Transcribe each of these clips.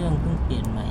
ครื่องเพิ่งเปลี่ยนใหม่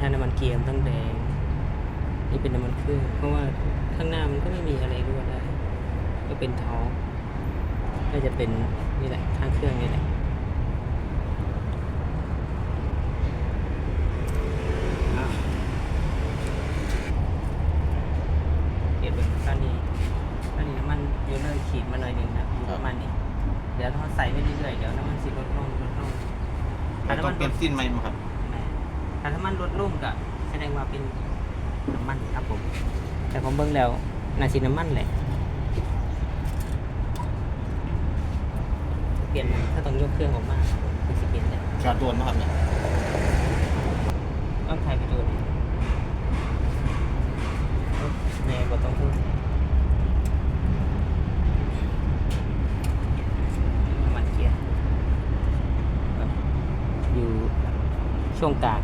เกียร์มันต้องแดง นี่เป็นน้ำมันเครื่องเพราะว่าข้างหน้ามันก็ไม่มีอะไรรั่วได้ ก็เป็นท้องน่าจะเป็นนี่แหละข้างเครื่องนี่แหละอะเปลี่ยนเป็นก้านนี้ก้านนี้น้ำมันเยอะเลยขีดมาหน่อยหนึ่งนะอยู่ประมาณนี้ เดี๋ยวถ้าใส่ไปเรื่อยๆเดี๋ยวน้ำมันสิลดลงลดลงเราต้องเปลี่ยนสิ้นไหมครับแม่ ถ้าน้ำมันลดลงก็แสดงว่าเป็นน้ำมันครับผม แต่ผมเบิ่งแล้วน่าสิน้ำมันแหละเปลี่ยนถ้าต้องยกเครื่องออกมาคือสิเปลี่ยนได้จอดด่วนไหมครับเนี่ยต้องถ่ายไปดูดิแม่ก็ต้องพูดน้ำมันเกียร์ครับอยู่ช่วงกลาง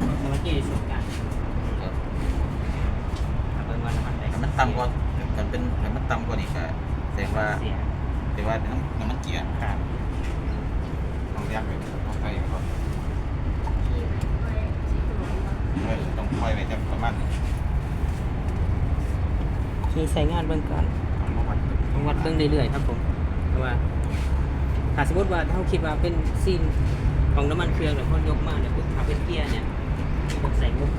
น้ำมันเกียร์อยู่ช่วงกลางครับเอาเป็นว่าน้ำมันแดงถ้ามันต่ำกว่าถ้าเป็นถ้ามันต่ำกว่านี้ก็แสดงว่าเสียแสดงว่าเป็นน้ำน้ำมันเกียร์ครับต้องยักไปต้องใส่ก่อนเออต้องปล่อยไว้จะประมาณนี้มีใส่งานเบื้องก่อนเอามาวัดต้องวัดเบื้องเรื่อยๆครับผมเพราะว่าถ้าสมมติว่าถ้าคิดว่าเป็นซีนของน้ำมันเครื่องเนี่ยพอยกมาเนี่ยปุ๊บถ้าเป็นเกียร์เนี่ย มีคนใส่งบ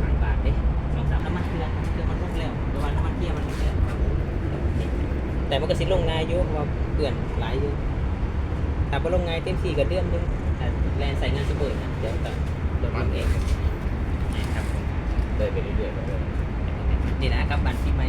หลายบาทเด้สองสามน้ำมันเครื่องเครื่องมันลงแล้วแต่ว่าน้ำมันเกียร์มันลงแล้วแต่มันก็สิลงง่ายอยู่เพราะว่าเปื่อนหลายอยู่ถ้าบ่ลงง่ายเต็มที่ก็เดือนหนึงแต่แลนใส่งานสเบิร์นะเดี๋ยวก็ลดลงเองนะครับผมได้ไปเรื่อยๆไปเรื่อยนี่นะครับบันที่ไม่